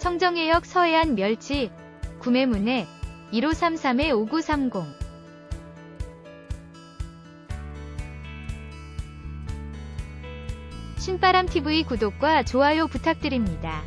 청정해역 서해안 멸치 구매문의 1533-5930 신바람TV 구독과 좋아요 부탁드립니다.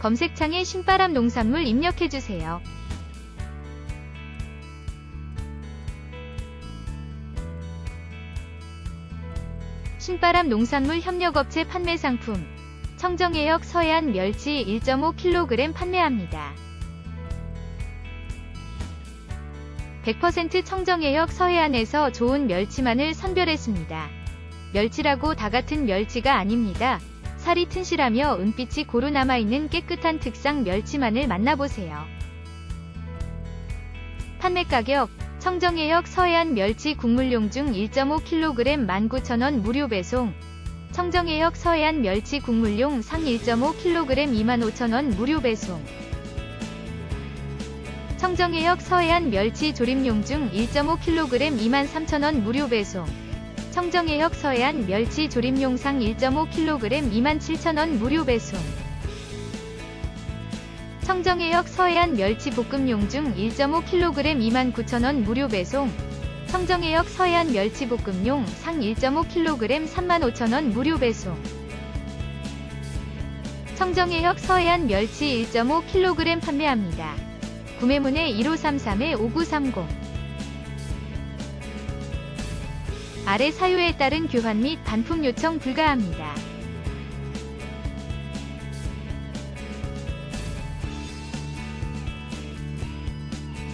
검색창에 신바람 농산물 입력해주세요. 신바람 농산물 협력업체 판매 상품 청정해역 서해안 멸치 1.5kg 판매합니다. 100% 청정해역 서해안에서 좋은 멸치만을 선별했습니다. 멸치라고 다 같은 멸치가 아닙니다. 살이 튼실하며 은빛이 고루 남아있는 깨끗한 특상 멸치만을 만나보세요. 판매 가격 청정해역 서해안 멸치 국물용 중 1.5kg 19,000원 무료 배송. 청정해역 서해안 멸치 국물용 상 1.5kg 25,000원 무료 배송. 청정해역 서해안 멸치 조림용 중 1.5kg 23,000원 무료 배송. 청정해역 서해안 멸치 조림용 상 1.5kg 27,000원 무료 배송 청정해역 서해안 멸치 볶음용 중 1.5kg 29,000원 무료 배송 청정해역 서해안 멸치 볶음용 상 1.5kg 35,000원 무료 배송 청정해역 서해안 멸치 1.5kg 판매합니다. 구매문의 1533-5930 아래 사유에 따른 교환 및 반품 요청 불가합니다.